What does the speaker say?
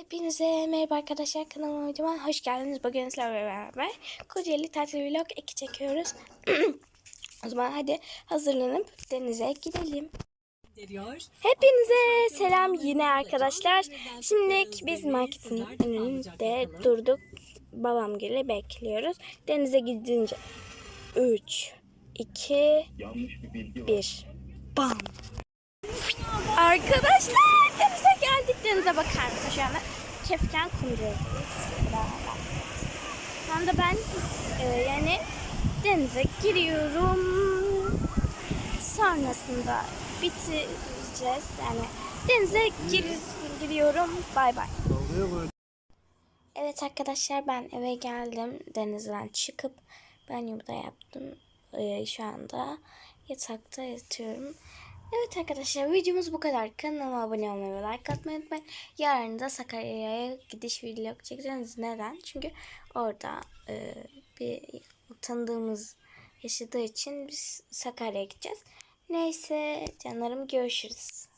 Hepinize merhaba arkadaşlar kanalıma videoma hoş geldiniz. Bugün sizlerle beraber Kocaeli tatil vlog 2 çekiyoruz. o zaman hadi hazırlanıp denize gidelim. Hepinize selam yine arkadaşlar. Şimdi biz marketin önünde durduk. Babam gelip bekliyoruz. Denize gidince 3, 2, Yanlış bir bilgi var. 1. Bam. Arkadaşlar Denize bakar mısın şu anda? Kefken kumru'dayız. beraber. Şu anda ben e, yani denize giriyorum. Sonrasında bitireceğiz. Yani denize gir, giriyorum. Bay bay. Evet arkadaşlar ben eve geldim. Denizden çıkıp banyomu da yaptım. Ee, şu anda yatakta yatıyorum. Evet arkadaşlar videomuz bu kadar. Kanalıma abone olmayı ve like atmayı unutmayın. Yarın da Sakarya'ya gidiş vlog çekeceğiz. Neden? Çünkü orada e, bir tanıdığımız yaşadığı için biz Sakarya'ya gideceğiz. Neyse canlarım görüşürüz.